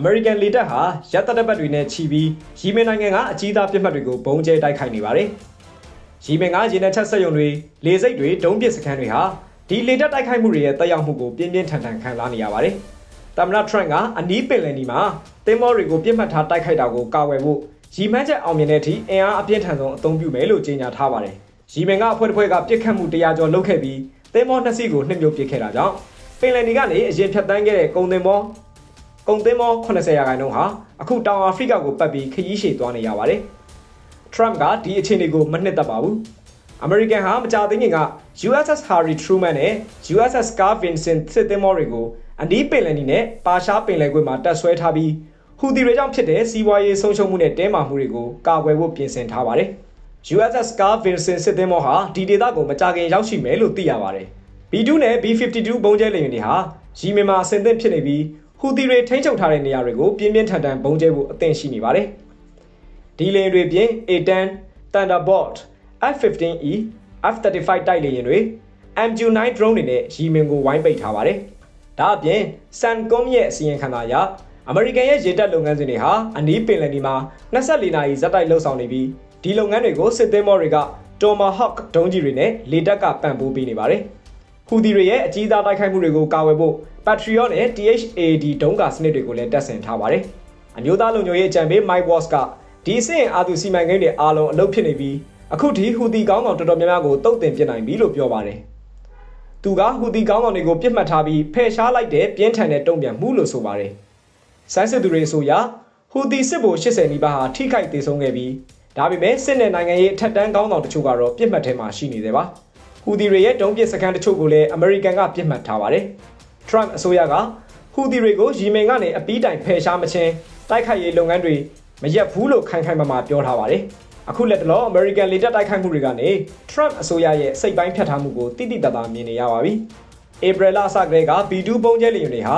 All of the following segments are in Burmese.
အမေရိကန်လေတပ်ဟာရပ်တတပတ်တွေနဲ့ချီပြီးယီမင်နိုင်ငံကအကြီးသားပြစ်မှတ်တွေကိုဘုံကျဲတိုက်ခိုက်နေပါတယ်။ယီမင်ကရေနံချက်ဆက်ရုံတွေလေစိတ်တွေဒုံးပစ်စခန်းတွေဟာဒီလေတပ်တိုက်ခိုက်မှုတွေရဲ့တက်ရောက်မှုကိုပြင်းပြင်းထန်ထန်ခံစားနေရပါတယ်။သမ္မတထရန့်ကအနီးပင်လယ်နီမှာတင်မောတွေကိုပြစ်မှတ်ထားတိုက်ခိုက်တာကိုကာကွယ်ဖို့ရီမန်းချက်အောင်မြင်တဲ့အထိအင်အားအပြင်းထန်ဆုံးအသုံးပြုမယ်လို့ကြေညာထားပါတယ်။ရီမင်ကအဖွဲ့တစ်ဖွဲ့ကပြစ်ခတ်မှု100ကျော်လုပ်ခဲ့ပြီးတင်မောနှစ်စီးကိုနှစ်မျိုးပစ်ခဲ့တာကြောင့်ပင်လယ်နီကနေအရင်ဖြတ်တန်းခဲ့တဲ့ကုန်တင်မော ကုန်တင်မော80ရာခိုင်နှုန်းဟာအခုတောင်အာဖရိကကိုပတ်ပြီးခရီးရှည်သွားနေရပါတယ်။ Trump ကဒီအခြေအနေကိုမနှစ်သက်ပါဘူး။ American ဟာမကြသေးခင်က USS Harry Truman နဲ့ USS Carl Vinson စစ်သင်္ဘောတွေကိုအနီးပင်လယ်နီနဲ့ပါရှားပင်လယ်ကွေ့မှာတပ်ဆွဲထားပြီးဟူသီတွေကြောင့်ဖြစ်တဲ့စီးပွားရေးဆုံးရှုံးမှုနဲ့တဲမာမှုတွေကိုကာကွယ်ဖို့ပြင်ဆင်ထားပါတယ်။ USS Carl Vinson စစ်သင်္ဘောဟာဒီဒေသကိုမကြခင်ရောက်ရှိမယ်လို့သိရပါတယ်။ B2 နဲ့ B52 ဘုံကျဲလေယာဉ်တွေဟာရီမင်မှာအဆင်သင့်ဖြစ်နေပြီး ဟူသီတွေထိန်းချုပ်ထားတဲ့နေရာတွေကိုပြင်းပြင်းထန်ထန်ဘုံကျဲဖို့အသင့်ရှိနေပါတယ်။ဒီလေယာဉ်တွေပြင် A10, Thunderbolt, F15E, F35 တိုက်လေယာဉ်တွေ MQ9 drone တွေနဲ့ရီမင်ကိုဝိုင်းပိတ်ထားပါတယ်။ဒါအပြင် Sancom ရဲ့အစီရင်ခံစာအရအမေရိကန်ရဲ့ရေတပ်လုပ်ငန်းစဉ်တွေဟာအနီးပင်လယ်နီမှာ24နာရီဇက်တိုက်လှုပ်ဆောင်နေပြီးဒီလုပ်ငန်းတွေကိုစစ်သင်းမောတွေက Tomahawk ဒုံးကြီးတွေနဲ့လေတပ်ကပံ့ပိုးပေးနေပါတယ်။ ဟူသီတွေရဲ့အကြီးစားတိုက်ခိုက်မှုတွေကိုကာဝယ်ဖို့ Patriot နဲ့ THAAD ဒုံးကာစနစ်တွေကိုလည်းတပ်ဆင်ထားပါတယ်။အမျိုးသားလုံခြုံရေးအကြံပေး Mike Waltz ကဒီအဆင့်အာသူစီမံကိန်းတွေအားလုံးအလုပ်ဖြစ်နေပြီးအခုထိဟူသီကောင်းကောင်တော်တော်များများကိုတုတ်တင်ပြစ်နိုင်ပြီလို့ပြောပါတယ်။သူကဟူသီကောင်းကောင်တွေကိုပြစ်မှတ်ထားပြီးဖယ်ရှားလိုက်တဲ့ပြင်းထန်တဲ့တုံ့ပြန်မှုလို့ဆိုပါတယ်။ဆိုင်းစစ်သူတွေဆိုရာဟူသီစစ်ဗိုလ်80နီးပါးဟာထိခိုက်ဒေဆုံးခဲ့ပြီးဒါပေမဲ့စစ်နဲ့နိုင်ငံရေးအထက်တန်းကောင်းဆောင်တချို့ကတော့ပြစ်မှတ်ထဲမှာရှိနေသေးပါ။ ဟူသီတွေရဲ့တုံးပစ်စခန်းတချို့ကိုလည်းအမေရိကန်ကပြစ်မှတ်ထားပါတယ်။ Trump အစိုးရကဟူသီတွေကိုရီမင်ကနေအပီးတိုင်ဖယ်ရှားမချင်းတိုက်ခိုက်ရေးလုပ်ငန်းတွေမရက်ဘူးလို့ခိုင်ခိုင်မာမာပြောထားပါတယ်။အခုလက်တလော American လေတပ်တိုက်ခိုက်မှုတွေကနေ Trump အစိုးရရဲ့စိတ်ပိုင်းဖြတ်ထားမှုကိုတိတိတသားမြင်နေရပါပြီ။ April လအစကတည်းက B2 ပုံကျဲလေယာဉ်တွေဟာ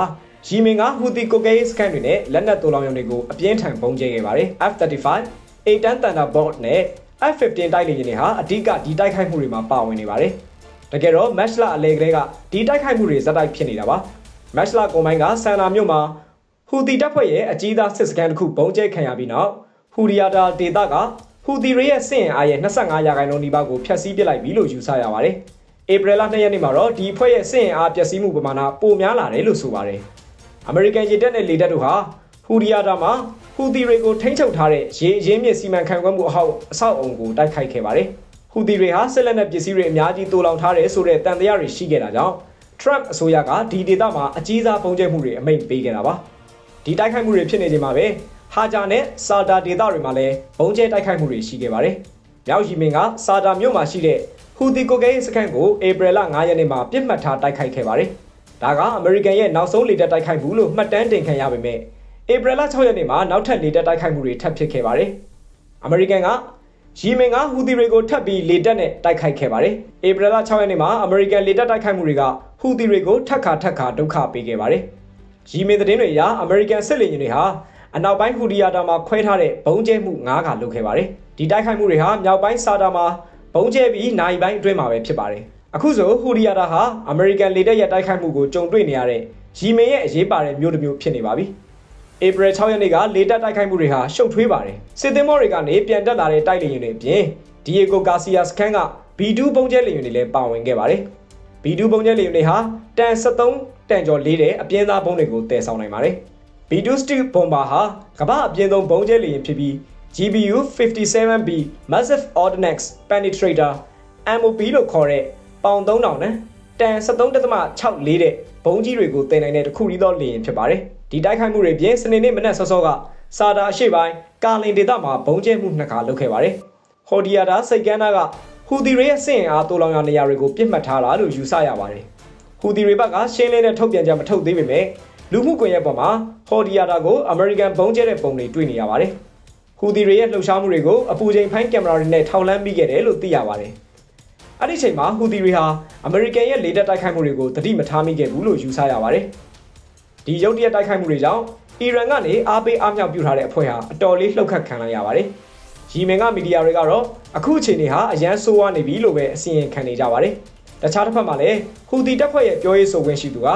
ရီမင်ကဟူသီကိုကဲစကန်တွေနဲ့လက်နက်တူလောင်ရုံတွေကိုအပြင်းထန်ပုံကျဲခဲ့ပါတယ်။ F35, A10 Thunderbolt နဲ့ F15 တိုက်လေယာဉ်တွေဟာအဓိကဒီတိုက်ခိုက်မှုတွေမှာပါဝင်နေပါတယ်။တကယ်တော့ match လအလဲကလေးကဒီတိုက်ခိုက်မှုတွေဇက်တိုက်ဖြစ်နေတာပါ။ match လကုန်ပိုင်းကဆန်နာမြို့မှာဟူသီတပ်ဖွဲ့ရဲ့အကြီးသားစစ်စခန်းတစ်ခုပုံကျဲခံရပြီးနောက်ဟူရီယာတာဒေတာကဟူသီတွေရဲ့စင်အားရဲ့25ရာခိုင်နှုန်းဒီပါကိုဖျက်ဆီးပစ်လိုက်ပြီလို့ယူဆရပါတယ်။ဧပြီလ2ရက်နေ့မှာတော့ဒီဖွဲ့ရဲ့စင်အားပျက်စီးမှုပမာဏပိုများလာတယ်လို့ဆိုပါတယ်။အမေရိကန်ရေတပ်နဲ့လေတပ်တို့ဟာဟူဒီယာတာမှာ ဟူသီတွေကိုထိန်းချုပ်ထားတဲ့ရေအရင်းမြစ်စီမံခန့်ခွဲမှုအဟောက်အဆောက်အုံကိုတိုက်ခိုက်ခဲ့ပါတယ်။ဟူသီတွေဟာစစ်လက်နက်ပစ္စည်းတွေအများကြီးတူလောင်ထားတယ်ဆိုတဲ့တန်တရားတွေရှိခဲ့တာကြောင့် Trump အစိုးရကဒီဒေသမှာအကြီးစားပုံကျဲမှုတွေအမိန့်ပေးခဲ့တာပါ။ဒီတိုက်ခိုက်မှုတွေဖြစ်နေချိန်မှာပဲဟာဂျာနဲ့စာတာဒေသတွေမှာလည်းပုံကျဲတိုက်ခိုက်မှုတွေရှိခဲ့ပါတယ်။မြောက်ရီမင်ကစာတာမြို့မှာရှိတဲ့ဟူသီကိုကဲစခန်းကိုဧပြီလ9ရက်နေ့မှာပြစ်မှတ်ထားတိုက်ခိုက်ခဲ့ပါတယ်။ဒါကအမေရိကန်ရဲ့နောက်ဆုံးလေတပ်တိုက်ခိုက်မှုလို့မှတ်တမ်းတင်ခံရပေမဲ့ ဧပြီလ6ရက်နေ့မှာနောက်ထပ်လေတပ်တိုက်ခိုက်မှုတွေထပ်ဖြစ်ခဲ့ပါတယ်။အမေရိကန်ကရီမင်ကဟူသီတွေကိုထပ်ပြီးလေတပ်နဲ့တိုက်ခိုက်ခဲ့ပါတယ်။ဧပြီလ6ရက်နေ့မှာအမေရိကန်လေတပ်တိုက်ခိုက်မှုတွေကဟူသီတွေကိုထပ်ခါထပ်ခါဒုက္ခပေးခဲ့ပါတယ်။ရီမင်သတင်းတွေအရအမေရိကန်စစ်လေယာဉ်တွေဟာအနောက်ပိုင်းဟူဒီယာတာမှာခွဲထားတဲ့ဘုံကျဲမှု9ခါလုပ်ခဲ့ပါတယ်။ဒီတိုက်ခိုက်မှုတွေဟာမြောက်ပိုင်းစာတာမှာဘုံကျဲပြီးနိုင်ပိုင်းအတွင်းမှာပဲဖြစ်ပါတယ်။အခုဆိုဟူဒီယာတာဟာအမေရိကန်လေတပ်ရဲ့တိုက်ခိုက်မှုကိုကြုံတွေ့နေရတဲ့ရီမင်ရဲ့အရေးပါတဲ့မြို့တစ်မြို့ဖြစ်နေပါပြီ။ ဧပြီ6ရက်နေ့ကလေတပ်တိုက်ခိုက်မှုတွေဟာရှုပ်ထွေးပါတယ်။စစ်သင်္ဘောတွေကနေပြန်တက်လာတဲ့တိုက်လေယာဉ်တွေအပြင်ဒီယေကိုဂါစီယာစခန်းက B2 ပုံကျဲလေယာဉ်တွေလည်းပါဝင်ခဲ့ပါတယ်။ B2 ပုံကျဲလေယာဉ်တွေဟာတန်73တန်ကျော်လေးတဲ့အပြင်းသားပုံတွေကိုတည်ဆောင်နိုင်ပါတယ်။ B2 Steel Bomber ဟာကမ္ဘာအပြင်းဆုံးပုံကျဲလေယာဉ်ဖြစ်ပြီး GBU 57B Massive Ordnance Penetrator MOP လို့ခေါ်တဲ့ပေါင်3000နဲ့တန်73.64တဲ့ဘုံကြီးတွေကိုတင်နိုင်တဲ့တစ်ခုတည်းသောလေယာဉ်ဖြစ်ပါတယ်။ ဒီတိုက်ခိုက်မှုတွေပြင်စနေနေ့မနက်စောစောကစာတာအရှိပိုင်းကာလင်ဒေသမှာဘုံကျဲမှုနှစ်ခါလုပ်ခဲ့ပါတယ်။ဟော်ဒီယာတာစိတ်ကမ်းနာကဟူသီတွေရဲ့စင်အားတိုးလောင်ရနေရာတွေကိုပြစ်မှတ်ထားတာလို့ယူဆရပါတယ်။ဟူသီတွေဘက်ကရှင်းလင်းတဲ့ထုတ်ပြန်ချက်မထုတ်သေးပေမဲ့လူမှုကွန်ရက်ပေါ်မှာဟော်ဒီယာတာကိုအမေရိကန်ဘုံကျဲတဲ့ပုံတွေတွေ့နေရပါတယ်။ဟူသီတွေရဲ့လှုပ်ရှားမှုတွေကိုအပူချိန်ဖိုင်းကင်မရာတွေနဲ့ထောက်လှမ်းမိခဲ့တယ်လို့သိရပါတယ်။အဲ့ဒီချိန်မှာဟူသီတွေဟာအမေရိကန်ရဲ့လေတပ်တိုက်ခိုက်မှုတွေကိုတတိမထားမိခဲ့ဘူးလို့ယူဆရပါတယ်။ ဒီရုတ်တရက်တိုက်ခိုက်မှုတွေကြောင့်အီရန်ကနေအားပေးအားမြောက်ပြုထားတဲ့အဖွဲ့ဟာအတော်လေးလှုပ်ခတ်ခံလိုက်ရပါတယ်။ရီမင်ကမီဒီယာတွေကတော့အခုအချိန်တွေဟာအရန်ဆိုးဝါးနေပြီလို့ပဲအစီရင်ခံနေကြပါတယ်။တခြားတစ်ဖက်မှာလည်းဟူသီတပ်ဖွဲ့ရဲ့ပြောရေးဆိုခွင့်ရှိသူက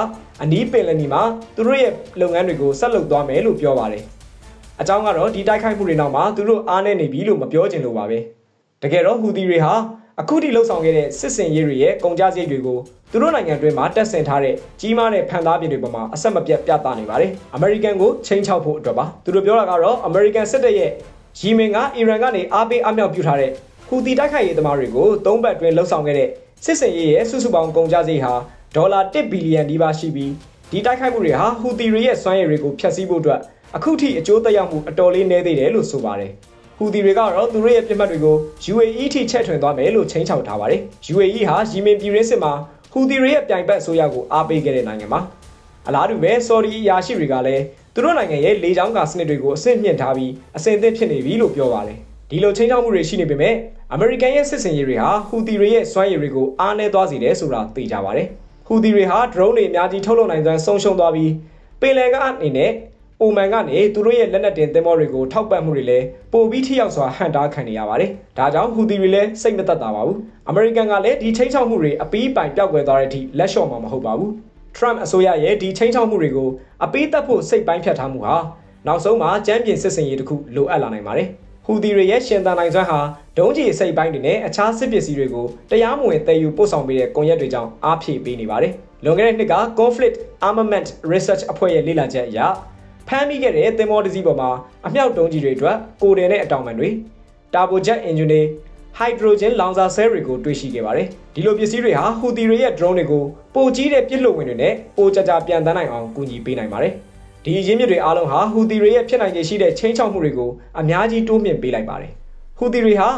အနီးပင်လယ်နီမှာသူတို့ရဲ့လုပ်ငန်းတွေကိုဆက်လုပ်သွားမယ်လို့ပြောပါတယ်။အကြောင်းကတော့ဒီတိုက်ခိုက်မှုတွေနောက်မှာသူတို့အားနည်းနေပြီလို့မပြောချင်လို့ပါပဲ။တကယ်တော့ဟူသီတွေဟာ အခုထိလှုပ်ဆောင်ခဲ့တဲ့စစ်စင်ရေးတွေရဲ့ကုန်ကြစရိတ်တွေကိုသူတို့နိုင်ငံတွင်းမှာတက်ဆင်ထားတဲ့ကြီးမားတဲ့ဖန်သားပြင်တွေပေါ်မှာအဆက်မပြတ်ပြသနေပါတယ်။အမေရိကန်ကိုချိန်ချောက်ဖို့အတွက်ပါ။သူတို့ပြောတာကတော့အမေရိကန်စစ်တပ်ရဲ့ရီမင်ကအီရန်ကနေအားပေးအမြောက်ပြုထားတဲ့ဟူသီတိုက်ခိုက်ရေးသမားတွေကိုသုံးဘက်တွင်လှုပ်ဆောင်ခဲ့တဲ့စစ်စင်ရေးရဲ့စုစုပေါင်းကုန်ကြစရိတ်ဟာဒေါ်လာ1ဘီလီယံဒီပါရှိပြီးဒီတိုက်ခိုက်မှုတွေဟာဟူသီတွေရဲ့စွမ်းရည်တွေကိုဖျက်ဆီးဖို့အတွက်အခုထိအကျိုးသက်ရောက်မှုအတော်လေးနည်းသေးတယ်လို့ဆိုပါတယ်။ ဟူသီတွေကတော့သူတို့ရဲ့ပြစ်မှတ်တွေကို UAE ထိချဲ့ထွင်သွားမယ်လို့ချိန်ချောက်ထားပါတယ်။ UAE ဟာယီမင်ပြည်ရင်းစစ်မှာဟူသီတွေရဲ့ပြိုင်ဘက်အစိုးရကိုအားပေးခဲ့တဲ့နိုင်ငံပါ။အလားတူပဲဆော်ဒီအရာရှိတွေကလည်းသူတို့နိုင်ငံရဲ့လေကြောင်းကာစနစ်တွေကိုအဆင့်မြင့်ထားပြီးအဆင့်သင့်ဖြစ်နေပြီလို့ပြောပါတယ်။ဒီလိုချိန်ချောက်မှုတွေရှိနေပေမဲ့အမေရိကန်ရဲ့စစ်စင်ရေးတွေဟာဟူသီတွေရဲ့စွမ်းရည်တွေကိုအားနည်းသွားစေတယ်ဆိုတာသိကြပါတယ်။ဟူသီတွေဟာ drone တွေအများကြီးထုတ်လုပ်နိုင်စွမ်းဆုံးရှုံးသွားပြီးပင်လယ်ကအနေနဲ့ အိုမန်ကနေသူတို့ရဲ့လက်နက်တင်သင်္ဘောတွေကိုထောက်ပံ့မှုတွေလည်းပိုပြီးထိရောက်စွာဟန်တားခံနေရပါတယ်။ဒါကြောင့်ဟူသီတွေလည်းစိတ်မသက်သာပါဘူး။အမေရိကန်ကလည်းဒီချိန်ချောက်မှုတွေအပီးပိုင်ပြောက်ကွယ်သွားတဲ့အထိလက်လျှော့မှာမဟုတ်ပါဘူး။ Trump အစိုးရရဲ့ဒီချိန်ချောက်မှုတွေကိုအပီးသက်ဖို့စိတ်ပိုင်းဖြတ်ထားမှုဟာနောက်ဆုံးမှာကြမ်းပြင်စစ်စင်ရေးတစ်ခုလိုအပ်လာနိုင်ပါတယ်။ဟူသီတွေရဲ့ရှင်သန်နိုင်စွမ်းဟာဒုံးကျည်စိတ်ပိုင်းတွေနဲ့အခြားစစ်ပစ္စည်းတွေကိုတရားမဝင်တည်ယူပို့ဆောင်ပေးတဲ့ကွန်ရက်တွေကြောင့်အားဖြည့်ပေးနေပါတယ်။လွန်ခဲ့တဲ့နှစ်က Conflict Armament Research အဖွဲ့ရဲ့လေ့လာချက်အရ ဖမ်းမိခဲ့တဲ့သင်္ဘောတစ်စီးပေါ်မှာအမြောက်တုံးကြီးတွေအတွက်ကိုယ်တယ်နဲ့အတောင်ပံတွေတာဘိုဂျက်အင်ဂျင်တွေဟိုက်ဒရိုဂျင်လောင်စာဆဲတွေကိုတွေ့ရှိခဲ့ပါတယ်။ဒီလိုပစ္စည်းတွေဟာဟူသီတွေရဲ့ drone တွေကိုပိုကြီးတဲ့ပြစ်လို့ဝင်တွေနဲ့ပိုကြကြပြန်တန်းနိုင်အောင်ကူညီပေးနိုင်ပါတယ်။ဒီရင်းမြစ်တွေအားလုံးဟာဟူသီတွေရဲ့ဖြစ်နိုင်ခြေရှိတဲ့ချင်းချောက်မှုတွေကိုအများကြီးတိုးမြင့်ပေးလိုက်ပါတယ်။ဟူသီတွေဟာ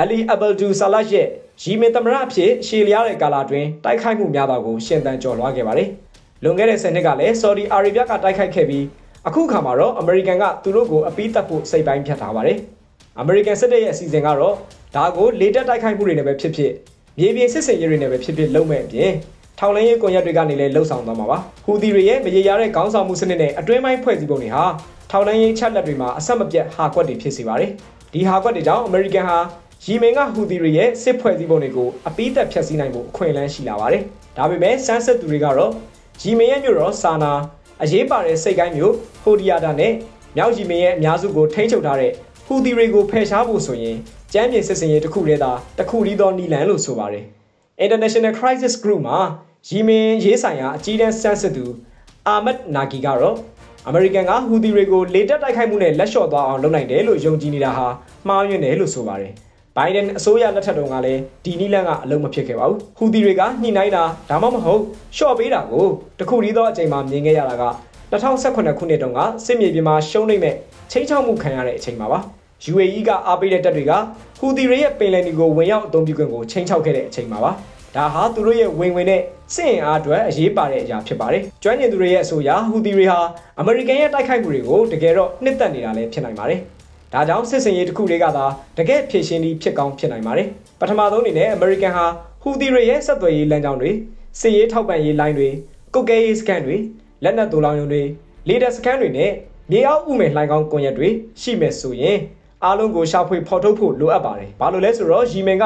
အလီအဘယ်ဒူဆာလတ်ရဲ့ရီမင်သမရအဖြစ်ရှေလျားတဲ့ကာလာတွင်တိုက်ခိုက်မှုများတာကိုရှင်းတန်ကျော်လွှားခဲ့ပါတယ်။လွန်ခဲ့တဲ့10နှစ်ကလည်းဆော်ဒီအာရေဗျကတိုက်ခိုက်ခဲ့ပြီး အခုခါမှာတော့အမေရိကန်ကသူတို့ကိုအပီးတက်ဖို့စိတ်ပိုင်းဖြတ်ထားပါတယ်။အမေရိကန်စစ်တပ်ရဲ့အစီအစဉ်ကတော့ဒါကိုလေတက်တိုက်ခိုက်မှုတွေနဲ့ပဲဖြစ်ဖြစ်မြေပြင်စစ်စင်ရေးတွေနဲ့ပဲဖြစ်ဖြစ်လုပ်မဲ့အပြင်ထောင်လိုင်းရေးကွန်ရက်တွေကနေလည်းလှုပ်ဆောင်သွားမှာပါ။ဟူသီတွေရဲ့မရေရာတဲ့ခေါင်းဆောင်မှုစနစ်နဲ့အတွင်းပိုင်းဖွဲ့စည်းပုံတွေဟာထောင်လိုင်းရေးချက်လက်တွေမှာအဆက်မပြတ်ဟာကွက်တွေဖြစ်စေပါတယ်။ဒီဟာကွက်တွေကြောင့်အမေရိကန်ဟာယီမင်ကဟူသီတွေရဲ့စစ်ဖွဲ့စည်းပုံတွေကိုအပီးသက်ဖျက်ဆီးနိုင်ဖို့အခွင့်အလမ်းရှိလာပါတယ်။ဒါပေမဲ့စမ်းစစ်သူတွေကတော့ယီမင်ရဲ့မြို့တော်ဆာနာ အရေးပါတဲ့စိတ်ကိုင်းမျိုးဟိုဒီယာတာနဲ့မြောက်ဂျီမင်ရဲ့အများစုကိုထိန်းချုပ်ထားတဲ့ဟူသီတွေကိုဖယ်ရှားဖို့ဆိုရင်ကျမ်းပြင်စစ်စင်ရေးတစ်ခုတည်းသာတစ်ခုတည်းသောနီလန်လို့ဆိုပါတယ်။ International Crisis Group မှာယီမင်ရေးဆိုင်ရာအကြီးတန်းစမ်းစစ်သူအာမတ်နာဂီကတော့အမေရိကန်ကဟူသီတွေကိုလေတက်တိုက်ခိုက်မှုနဲ့လက်လျှော့သွားအောင်လုပ်နိုင်တယ်လို့ယုံကြည်နေတာဟာမှားယွင်းတယ်လို့ဆိုပါတယ်။ ဘိုင်ဒန်အစိုးရလက်ထက်တုန်းကလည်းဒီနီလန်ကအလုံးမဖြစ်ခဲ့ပါဘူး။ဟူသီတွေကညှိနှိုင်းတာဒါမှမဟုတ်ရှော့ပေးတာကိုတခုတည်းသောအချိန်မှမြင်ခဲ့ရတာက2018ခုနှစ်တုန်းကစစ်မြေပြင်မှာရှုံးနေမဲ့ချိန်ချောက်မှုခံရတဲ့အချိန်မှာပါ UAE ကအားပေးတဲ့တပ်တွေကဟူသီတွေရဲ့ပင်လယ်နီကိုဝင်ရောက်အသုံးပြုခွင့်ကိုချိန်ချောက်ခဲ့တဲ့အချိန်မှာပါဒါဟာသူတို့ရဲ့ဝင်ဝင်တဲ့စစ်အင်အားအတွက်အရေးပါတဲ့အရာဖြစ်ပါတယ်။ကျွမ်းကျင်သူတွေရဲ့အဆိုအရဟူသီတွေဟာအမေရိကန်ရဲ့တိုက်ခိုက်မှုတွေကိုတကယ်တော့နှစ်သက်နေတာလည်းဖြစ်နိုင်ပါတယ်။ ဒါကြောင့်စစ်စင်ရေးတစ်ခုလေးကသာတကယ်ဖြည့်ရှင်းပြီးဖြစ်ကောင်းဖြစ်နိုင်ပါတယ်။ပထမဆုံးအနေနဲ့အမေရိကန်ဟာဟူသီတွေရဲ့ဆက်သွယ်ရေးလမ်းကြောင်းတွေစစ်ရေးထောက်ပံ့ရေးလိုင်းတွေကုတ်ကဲရေးစကန်တွေလက်နက်တူလောင်ရုံတွေလေဒါစကန်တွေနဲ့မြေအောက်ဥမဲ့လှိုင်းကောင်းကွန်ရက်တွေရှိမယ်ဆိုရင်အားလုံးကိုရှာဖွေဖော်ထုတ်ဖို့လိုအပ်ပါတယ်။ဘာလို့လဲဆိုတော့ရီမင်က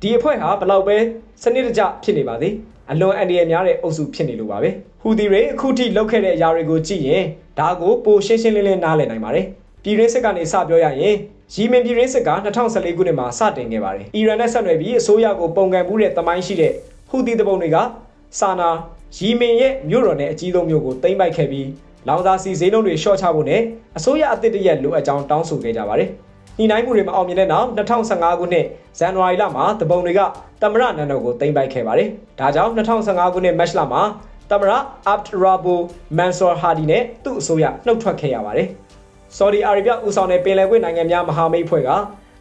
ဒီအဖွဲ့ဟာဘလောက်ပဲစနစ်တကျဖြစ်နေပါသေးအလွန်အန္တရာယ်များတဲ့အုပ်စုဖြစ်နေလို့ပါပဲ။ဟူဒီတွေအခုထိလောက်ခဲ့တဲ့အရာတွေကိုကြည့်ရင်ဒါကိုပိုရှင်းရှင်းလင်းလင်းနားလည်နိုင်ပါတယ်။ ပြည်ရင်းစစ်ကနေစပြောရရင်ရီမင်ပြည်ရင်းစစ်က2014ခုနှစ်မှာစတင်ခဲ့ပါတယ်။အီရန်နဲ့ဆက်နွယ်ပြီးအစိုးရကိုပုံကန်မှုတဲ့တမိုင်းရှိတဲ့ဟူဒီတပုံတွေကစာနာရီမင်ရဲ့မြို့တော်နဲ့အကြီးဆုံးမြို့ကိုသိမ်းပိုက်ခဲ့ပြီးလောင်စာစီဈေးနှုန်းတွေလျှော့ချဖို့နဲ့အစိုးရအသစ်တရက်လိုအပ်ကြောင်းတောင်းဆိုခဲ့ကြပါတယ်။ညီနိုင်မှုတွေမအောင်မြင်တဲ့နောက်2015ခုနှစ်ဇန်နဝါရီလမှာတပုံတွေကတမရနန်တော်ကိုသိမ်းပိုက်ခဲ့ပါတယ်။ဒါကြောင့်2015ခုနှစ်မတ်လမှာတမရ Abd Rabbu Mansour Hadi နဲ့သူ့အစိုးရနှုတ်ထွက်ခဲ့ရပါတယ်။ Saudi Arabia ဦးဆောင်တဲ့ပင်လယ်ကွေ့နိုင်ငံများမဟာမိတ်ဖွဲ့က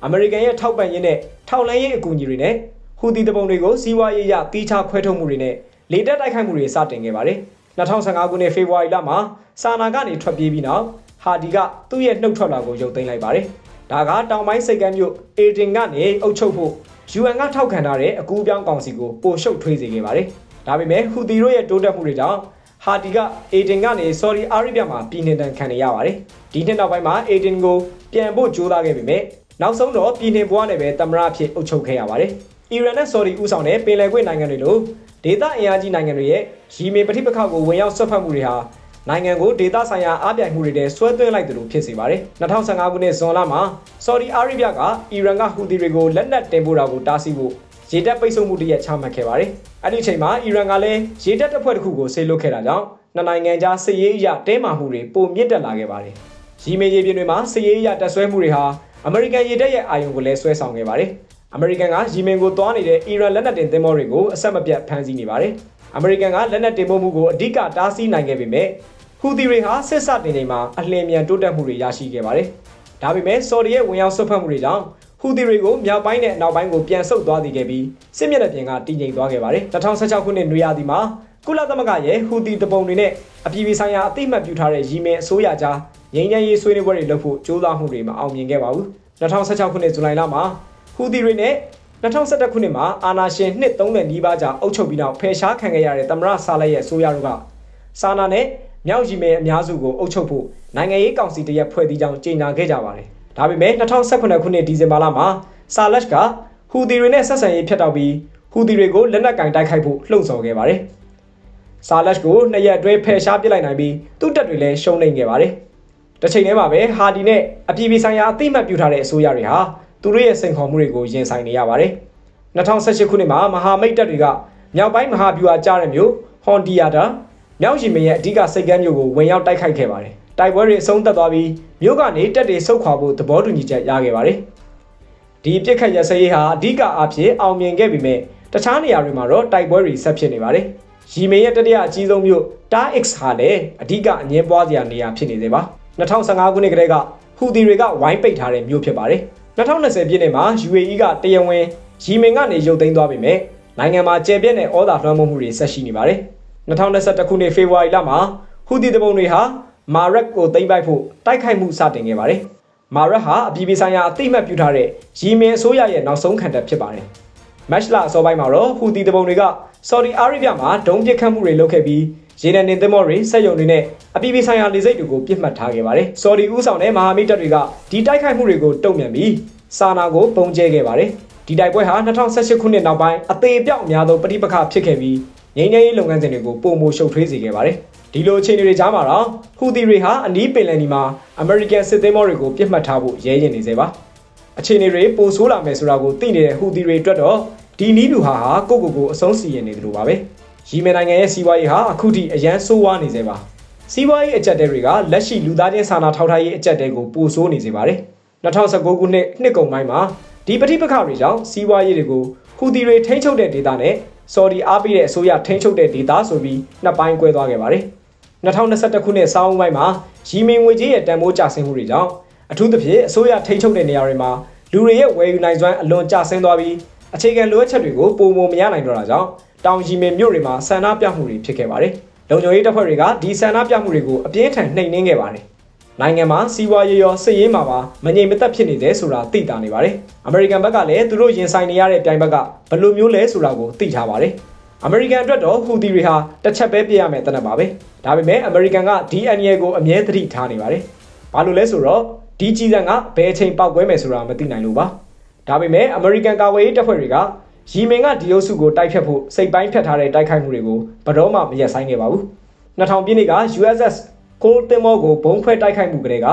အမေရိကန်ရဲ့ထောက်ပံ့ရေးနဲ့ထောက်လှမ်းရေးအကူအညီတွေနဲ့ဟူသီတပုံတွေကိုစီးပွားရေးရတီးခြားခွဲထုတ်မှုတွေနဲ့လေတက်တိုက်ခိုက်မှုတွေစတင်ခဲ့ပါတယ်။2015ခုနှစ်ဖေဖော်ဝါရီလမှာစာနာကနေထွက်ပြေးပြီးနောက်ဟာဒီကသူ့ရဲ့နှုတ်ထွက်လာကိုရုပ်သိမ်းလိုက်ပါတယ်။ဒါကတောင်ပိုင်းစိတ်ကမ်းမြို့အေတင်ကနေအုပ်ချုပ်ဖို့ UN ကထောက်ခံထားတဲ့အကူအပြောင်းကောင်စီကိုပိုရှုပ်ထွေးစေခဲ့ပါတယ်။ဒါပေမဲ့ဟူသီတို့ရဲ့တိုးတက်မှုတွေကြောင့် ဟာဒီကအေတင်ကနေဆော်ဒီအာရေဗျမှာပြည်နှင်တန်ခံနေရပါတယ်။ဒီနှစ်နောက်ပိုင်းမှာအေတင်ကိုပြန်ဖို့ကြိုးစားခဲ့ပေမဲ့နောက်ဆုံးတော့ပြည်နှင်ဘွားနဲ့ပဲတမရအဖြစ်အုပ်ချုပ်ခဲ့ရပါတယ်။အီရန်နဲ့ဆော်ဒီဦးဆောင်တဲ့ပင်လယ်ကွေ့နိုင်ငံတွေလိုဒေသအင်အားကြီးနိုင်ငံတွေရဲ့ရီမင်ပဋိပက္ခကိုဝင်ရောက်ဆွတ်ဖက်မှုတွေဟာနိုင်ငံကိုဒေသဆိုင်ရာအားပြိုင်မှုတွေနဲ့ဆွဲသွင်းလိုက်တယ်လို့ဖြစ်စေပါတယ်2015ခုနှစ်ဇွန်လမှာဆော်ဒီအာရေဗျကအီရန်ကဟူသီတွေကိုလက်နက်တင်ပို့တာကိုတားဆီးဖို့ ရေတပ်ပိတ်ဆို့မှုတရက်ချမှတ်ခဲ့ပါတယ်အဲ့ဒီအချိန်မှာအီရန်ကလည်းရေတပ်တပ်ဖွဲ့တစ်ခုကိုဆေးလွတ်ခဲ့တာကြောင့်နှစ်နိုင်ငံကြားစစ်ရေးအရတင်းမာမှုတွေပိုမြင့်တက်လာခဲ့ပါတယ်ရီမေရေပြင်တွေမှာစစ်ရေးအရတပ်ဆွဲမှုတွေဟာအမေရိကန်ရေတပ်ရဲ့အာရုံကိုလည်းဆွဲဆောင်ခဲ့ပါတယ်အမေရိကန်ကရီမင်ကိုသွားနေတဲ့အီရန်လက်နက်တင်သင်္ဘောတွေကိုအဆက်မပြတ်ဖမ်းဆီးနေပါတယ်အမေရိကန်ကလက်နက်တင်ပို့မှုကိုအဓိကတားဆီးနိုင်ခဲ့ပေမဲ့ဟူသီတွေဟာစစ်စတင်ချိန်မှာအလျင်မြန်တိုးတက်မှုတွေရရှိခဲ့ပါတယ်။ဒါပေမဲ့ဆော်ဒီရဲ့ဝင်ရောက်ဆွတ်ဖက်မှုတွေကြောင့် ဟူသီတွေကိုမြောက်ပိုင်းနဲ့နောက်ပိုင်းကိုပြန်ဆုတ်သွားသေးခဲ့ပြီးစစ်မျက်နှာပြင်ကတည်ငြိမ်သွားခဲ့ပါတယ်။2016ခုနှစ်နွေရာသီမှာကုလသမဂ္ဂရဲ့ဟူသီတပုံတွေနဲ့အပြည်ပြည်ဆိုင်ရာအသိမှတ်ပြုထားတဲ့ရီမင်အစိုးရကြားငြိမ်းချမ်းရေးဆွေးနွေးပွဲတွေလုပ်ဖို့ကြိုးစားမှုတွေမအောင်မြင်ခဲ့ပါဘူး။2016ခုနှစ်ဇူလိုင်လမှာဟူသီတွေနဲ့2011ခုနှစ်မှာအာနာရှင်နှစ်30နီးပါးကြာအုပ်ချုပ်ပြီးနောက်ဖယ်ရှားခံခဲ့ရတဲ့သမရဆာလက်ရဲ့အစိုးရတို့ကစာနာနဲ့မြောက်ရီမဲအများစုကိုအုပ်ချုပ်ဖို့နိုင်ငံရေးကောင်စီတရက်ဖွဲ့စည်းကြောင်းကြေညာခဲ့ကြပါတယ်။ ဒါပေမဲ့2018ခုနှစ်ဒီဇင်ဘာလမှာဆာလက်ကဟူသီတွေနဲ့ဆက်ဆံရေးဖျက်တောက်ပြီးဟူသီတွေကိုလက်နက်ကင်တိုက်ခိုက်ဖို့လှုံ့ဆော်ခဲ့ပါတယ်။ဆာလက်ကိုနှစ်ရက်အတွင်းဖယ်ရှားပစ်လိုက်နိုင်ပြီးသူ့တပ်တွေလည်းရှုံးနိမ့်ခဲ့ပါတယ်။တစ်ချိန်တည်းမှာပဲဟာဒီနဲ့အပြည်ပြည်ဆိုင်ရာအသိမှတ်ပြုထားတဲ့အစိုးရတွေဟာသူတို့ရဲ့စိန်ခေါ်မှုတွေကိုရင်ဆိုင်နေရပါတယ်။2018ခုနှစ်မှာမဟာမိတ်တပ်တွေကမြောက်ပိုင်းမဟာဗျူဟာကြားတဲ့မြို့ဟွန်ဒီယာတာမြောက်ရီမင်းရဲ့အဓိကစိတ်ကမ်းမြို့ကိုဝင်ရောက်တိုက်ခိုက်ခဲ့ပါတယ်။ တိုက်ပွဲတွေအဆုံးသတ်သွားပြီးမြို့ကနေတပ်တွေဆုတ်ခွာဖို့သဘောတူညီချက်ရခဲ့ပါတယ်။ဒီပြစ်ခတ်ရစရေးဟာအဓိကအားဖြင့်အောင်မြင်ခဲ့ပေမဲ့တခြားနေရာတွေမှာတော့တိုက်ပွဲတွေဆက်ဖြစ်နေပါတယ်။ရီမင်းရဲ့တတိယအကြီးဆုံးမြို့တာ X ဟာလည်းအဓိကအငင်းပွားစရာနေရာဖြစ်နေသေးပါ။2015ခုနှစ်ကတည်းကဟူသီတွေကဝိုင်းပိတ်ထားတဲ့မြို့ဖြစ်ပါတယ်။2020ပြည့်နှစ်မှာ UAE ကတရားဝင်ရီမင်ကနေရုပ်သိမ်းသွားပေမဲ့နိုင်ငံမှာကျယ်ပြန့်တဲ့ဩဇာလွှမ်းမိုးမှုတွေဆက်ရှိနေပါတယ်။2021ခုနှစ်ဖေဖော်ဝါရီလမှာဟူသီတပုံတွေဟာ မာရက်ကိုသိမ်းပိုက်ဖို့တိုက်ခိုက်မှုစတင်ခဲ့ပါတယ်။မာရက်ဟာအပြည်ပြည်ဆိုင်ရာအသိအမှတ်ပြုထားတဲ့ရီမင်အစိုးရရဲ့နောက်ဆုံးခံတပ်ဖြစ်ပါတယ်။မက်လအစောပိုင်းမှာတော့ဟူသီတပုံတွေကဆော်ဒီအာရေဗျမှာဒုံးပစ်ခတ်မှုတွေလုပ်ခဲ့ပြီးရေနံတင်သင်္ဘောတွေစက်ရုံတွေနဲ့အပြည်ပြည်ဆိုင်ရာလေဆိပ်တွေကိုပြစ်မှတ်ထားခဲ့ပါတယ်။ဆော်ဒီဦးဆောင်တဲ့မဟာမိတ်တပ်တွေကဒီတိုက်ခိုက်မှုတွေကိုတုံ့ပြန်ပြီးစာနာကိုပုံကျဲခဲ့ပါတယ်။ဒီတိုက်ပွဲဟာ2018ခုနှစ်နောက်ပိုင်းအသေးအပြောက်အများဆုံးပဋိပက္ခဖြစ်ခဲ့ပြီးငြိမ်းချမ်းရေးလုပ်ငန်းစဉ်တွေကိုပုံမရှုပ်ထွေးစေခဲ့ပါတယ်။ ဒီလိုအခြေအနေတွေကြားမှာတော့ဟူသီတွေဟာအနီးပင်လယ်နီမှာအမေရိကန်စစ်သည်မောတွေကိုပြစ်မှတ်ထားဖို့ရဲရင်နေစေပါ။အခြေအနေတွေပိုဆိုးလာမယ်ဆိုတာကိုသိနေတဲ့ဟူသီတွေအတွက်တော့ဒီနီးလူဟာဟာကိုကိုကိုအဆုံးစီရင်နေတယ်လို့ပါပဲ။ရီမန်နိုင်ငံရဲ့စီးပွားရေးဟာအခုထိအရန်ဆိုးဝါးနေစေပါ။စီးပွားရေးအကြက်တဲတွေကလက်ရှိလူသားချင်းစာနာထောက်ထားရေးအကြက်တဲကိုပိုဆိုးနေစေပါတယ်။2019ခုနှစ်နှစ်ကုန်ပိုင်းမှာဒီပဋိပက္ခတွေကြောင့်စီးပွားရေးတွေကိုဟူသီတွေထိန်းချုပ်တဲ့ဒေသနဲ့ဆော်ဒီအားပေးတဲ့အစိုးရထိန်းချုပ်တဲ့ဒေသဆိုပြီးနှစ်ပိုင်းကွဲသွားခဲ့ပါတယ်။ 2021ခုနှစ်ဆောင်းပိုင်းမှာရီမင်ငွေကြေးရဲ့တန်ဖိုးကျဆင်းမှုတွေကြောင့်အထူးသဖြင့်အစိုးရထိန်းချုပ်တဲ့နေရာတွေမှာလူတွေရဲ့ဝယ်ယူနိုင်စွမ်းအလွန်ကျဆင်းသွားပြီးအခြေခံလိုအပ်ချက်တွေကိုပုံမမရနိုင်တော့တာကြောင့်တောင်ရီမင်မြို့တွေမှာဆန္ဒပြမှုတွေဖြစ်ခဲ့ပါတယ်။လုံခြုံရေးတပ်ဖွဲ့တွေကဒီဆန္ဒပြမှုတွေကိုအပြင်းထန်နှိမ်နင်းခဲ့ပါတယ်။နိုင်ငံမှာစီးပွားရေးရောစစ်ရေးမှာပါမငြိမ်မသက်ဖြစ်နေတယ်ဆိုတာသိတာနေပါတယ်။အမေရိကန်ဘက်ကလည်းသူတို့ရင်ဆိုင်နေရတဲ့ပြိုင်ဘက်ကဘယ်လိုမျိုးလဲဆိုတာကိုသိထားပါတယ်။ အမေရိကန်အတွက်တော့ဟူသီတွေဟာတစ်ချက်ပဲပြရမယ်တနက်ပါပဲ။ဒါပေမဲ့အမေရိကန်က DNA ကိုအမြဲသတိထားနေပါတယ်။ဘာလို့လဲဆိုတော့ဒီကြီးစံကဘယ်အချိန်ပောက်ကွဲမယ်ဆိုတာမသိနိုင်လို့ပါ။ဒါပေမဲ့အမေရိကန်ကာကွယ်ရေးတပ်ဖွဲ့တွေကရီမင်ကဒီအုပ်စုကိုတိုက်ဖြတ်ဖို့စိတ်ပိုင်းဖြတ်ထားတဲ့တိုက်ခိုက်မှုတွေကိုဘယ်တော့မှမရက်ဆိုင်ခဲ့ပါဘူး။2000ပြည့်နှစ်က USS ကိုတင်မောကိုဘုံခွဲတိုက်ခိုက်မှုကလေးက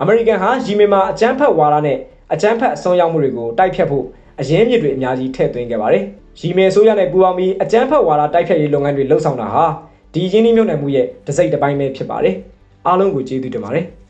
အမေရိကန်ဟာရီမင်မှာအကြမ်းဖက်ဝါဒနဲ့အကြမ်းဖက်အစွန်းရောက်မှုတွေကိုတိုက်ဖြတ်ဖို့အရင်းမြစ်တွေအများကြီးထည့်သွင်းခဲ့ပါတယ်။ ရီမင်ဆိုရနဲ့ပူးပေါင်းပြီးအကြမ်းဖက်ဝါဒတိုက်ဖြတ်ရေးလုပ်ငန်းတွေလှုပ်ဆောင်တာဟာဒီရင်းနှီးမြှုပ်နှံမှုရဲ့တစ်စိတ်တစ်ပိုင်းပဲဖြစ်ပါတယ်။အားလုံးကိုကျေးဇူးတင်ပါတယ်။